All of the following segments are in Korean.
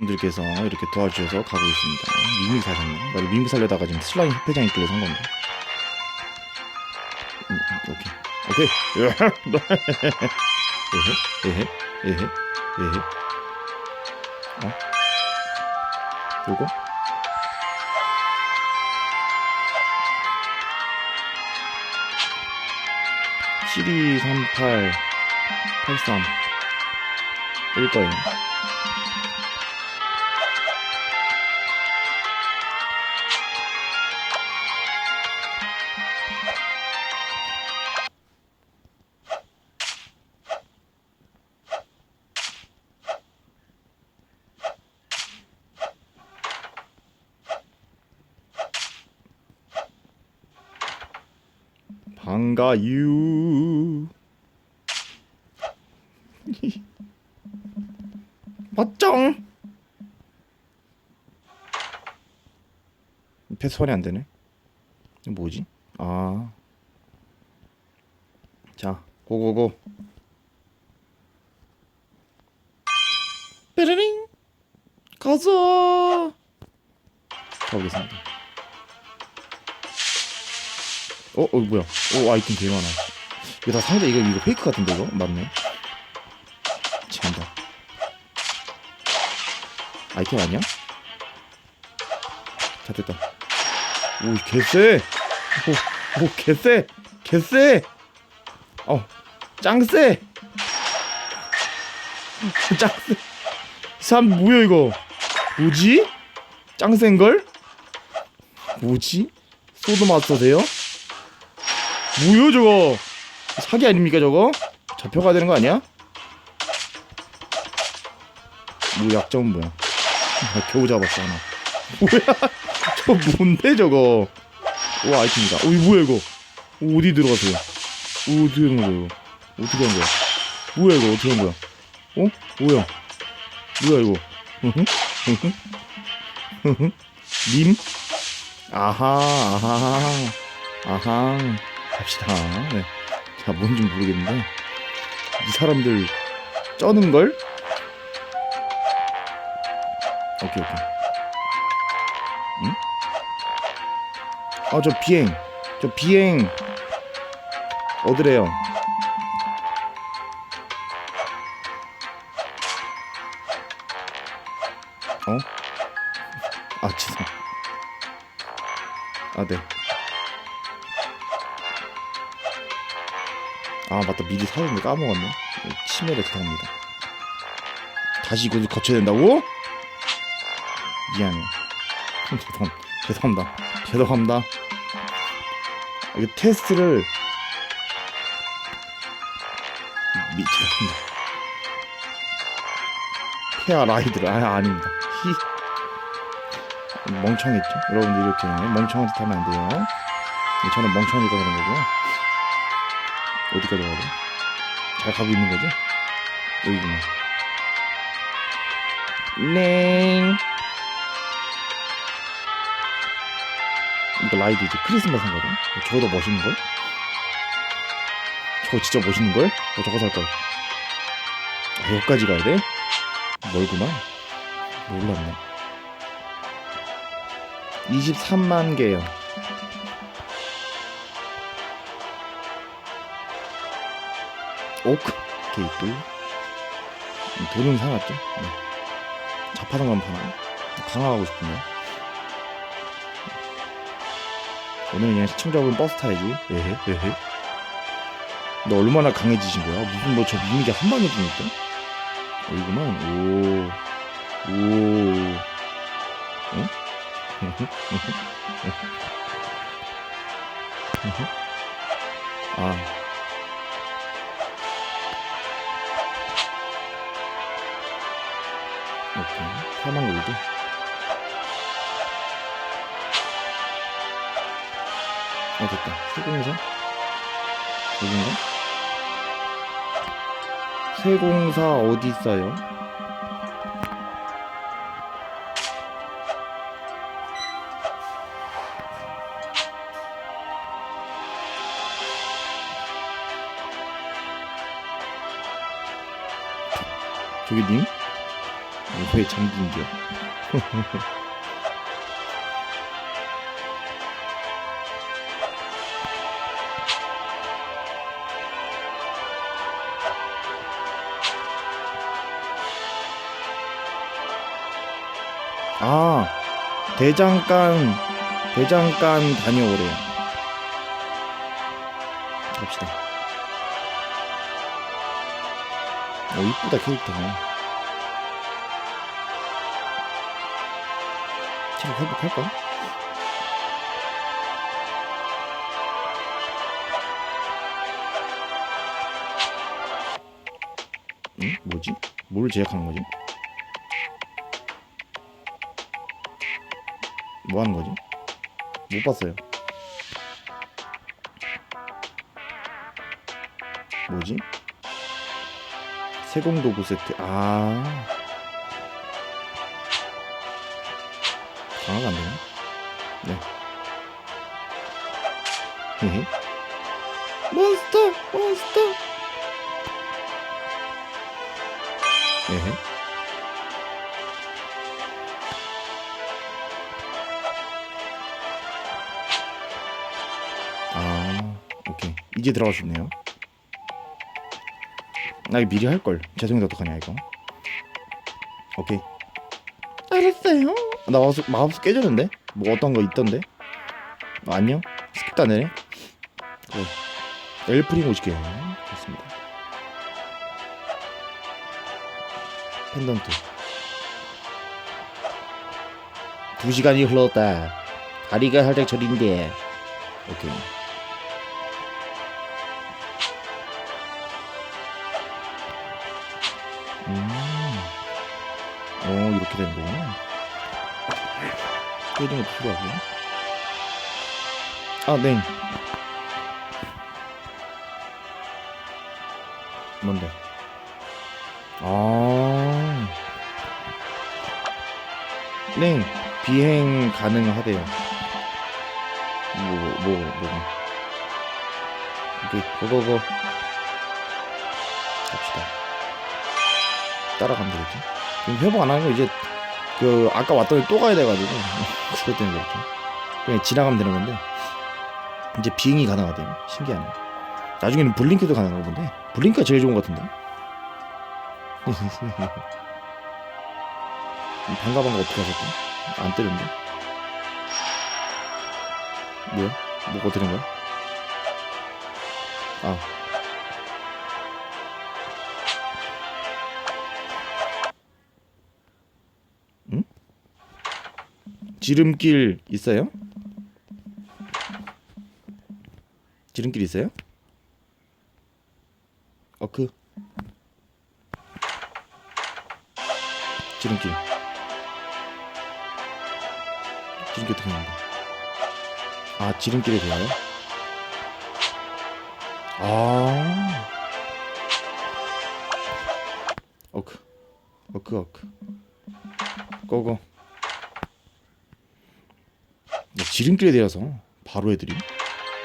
분들께서 이렇게 도와주셔서 가고 있습니다. 민미 사셨네. 나도 민미 살려다가 지금 슬라임 협회장 있길래 산 건데. 음, 음, 오케이. 오케이. 에헤, 에헤, 에헤, 에헤. 어? 요거? 칠이 삼팔 팔삼 일 거예요. 반가유. 맞짱. 패스원이 안 되네. 이거 뭐지? 아. 자, 고고고. 뾰르링. 가자. 가보겠습니다. 어, 어 뭐야? 오 아이템 되게 많아. 이거 다 상자 이거 이거 페이크 같은데 이거 맞네. 참다. 아이템 아니야? 자 됐다. 오 개쎄. 오, 오 개쎄. 개쎄. 어 짱쎄. 짱쎄. 참 뭐야 이거? 뭐지? 짱센 걸? 뭐지? 소드 마스터 돼요? 뭐야 저거? 사기 아닙니까 저거? 잡혀가야 되는 거 아니야? 뭐 약점은 뭐야? 아, 겨우 잡았어 하나. 뭐야? 저 뭔데 저거? 오 아이템이다. 오 이거 뭐야 이거? 오, 어디 들어가세요? 오 어떻게 한 거야 이거? 어떻게 한 거야? 뭐야 이거? 어떻게 한 거야? 어? 뭐야? 뭐야 이거? 님? 아하 아하 아하 갑시다. 네. 자, 뭔지 모르겠는데 이 사람들 쩌는 걸? 오케이 오케이. 응? 아, 저 비행, 저 비행 어디래요? 아 맞다. 미리 사는데 까먹었네. 치매를 죄송합니다. 다시 이걸 거쳐야 된다고? 미안해. 죄송, 죄송합니다. 죄송합니다. 이거 테스트를 미, 죄송합니다. 페아 라이드를 아 아닙니다. 히. 멍청했죠? 여러분들 이렇게 멍청한 짓 하면 안 돼요. 저는 멍청하니까 그런 거고요 어디까지 가야 돼? 잘 가고 있는 거지? 여기구나. 네. 이거 라이드지. 크리스마스인가 봐. 어, 저거 더 멋있는 걸? 저거 진짜 멋있는 걸? 어, 저거 살 걸. 아, 여기까지 가야 돼? 멀구만. 몰랐네. 23만 개요. 오크 게이트 돈은 사놨죠? 네. 건 파나 강화하고 싶은데. 오늘은 그냥 시청자분 버스 타야지. 에헤 에헤. 너 얼마나 강해지신 거야? 무슨 너 저 미미가 한 방에 죽니까 어이구만. 오오. 응? 아 오케이. 사망 울드. 어, 됐다. 세공사? 여긴가? 세공사 어디 있어요? 저기 님? 뭐에 잠긴겨 아 대장간 대장간 다녀오래요 갑시다. 어 이쁘다 캐릭터 가 체력 회복할까? 응? 뭐지? 뭘 제약하는 거지? 뭐 하는 거지? 못 봤어요. 뭐지? 세공 도구 세트. 아. 강화가 안 되네. 네. 헤헤. 몬스터! 몬스터! 에헤. 아, 오케이. 이제 들어갈 수 있네요. 나 이거 미리 할걸. 죄송해도 어떡하냐, 이거. 오케이. 알았어요. 나 마우스, 마우스 깨졌는데? 뭐 어떤 거 있던데? 어, 안녕? 스킵도 안 되네? 그래. 엘프링 오시게. 좋습니다. 펜던트. 두 시간이 흘렀다. 다리가 살짝 저린데. 오케이. 음. 어, 이렇게 되는 거구나. 깨지는 것도 필요하고. 아, 네. 뭔데? 아. 네. 비행 가능하대요. 뭐, 뭐, 뭐가. 오케이, 고고고. 갑시다. 따라가면 되겠지. 지금 회복 안거 이제, 그, 아까 왔더니 또 가야 돼가지고. 그것 때문에 그렇죠. 그냥 지나가면 되는 건데. 이제 비행이 가능하대요. 신기하네. 나중에는 블링크도 가능한 건데. 블링크가 제일 좋은 것 같은데. 반가 반가 어떻게 하셨대? 안 때렸는데? 뭐야? 뭐가 되는 거야? 아. 지름길 있어요? 지름길 있어요? 어크 지름길. 지름길 어떻게 하는데 아 지름길에 대하여? 아. 어크 어크 어크 고고 야, 지름길에 대해서 바로 애들이.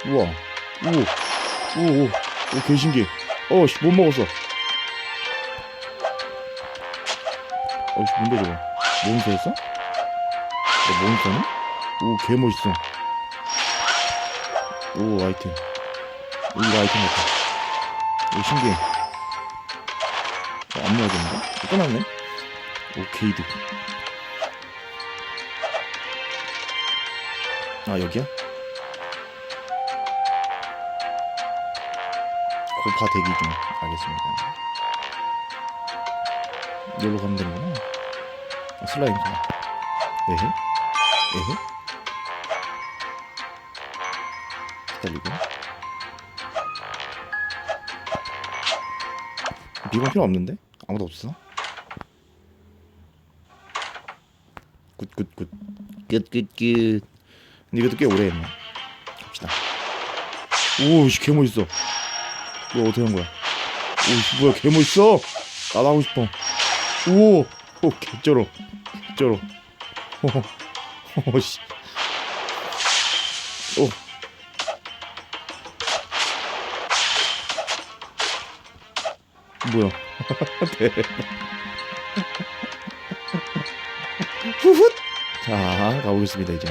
우와. 오 오 오 오 개신기해 어씨 못 먹었어. 어 씨 뭔데 저거? 몬스터였어? 어, 몬스터네? 오 개 멋있어. 오 아이템. 오, 이거 아이템 같아. 오 신기해. 어, 안 모아졌는데? 끝났네? 오 게이드 아 여기야? 고파 대기 중 알겠습니다. 여기로 가면 되는구나. 아, 슬라임이잖아 에헤? 에헤? 기다리고. 비번 필요 없는데? 아무도 없어? 굿굿굿. 굿굿굿 이것도 꽤 오래 했네. 갑시다. 오씨 개멋있어. 뭐야 어떻게 한 거야? 오씨 뭐야 개멋있어. 나도 하고 싶어. 오, 오 개쩔어. 개쩔어. 오씨. 오. 뭐야? 대박 후훗. 자 가보겠습니다 이제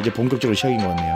이제 본격적으로 시작인 것 같네요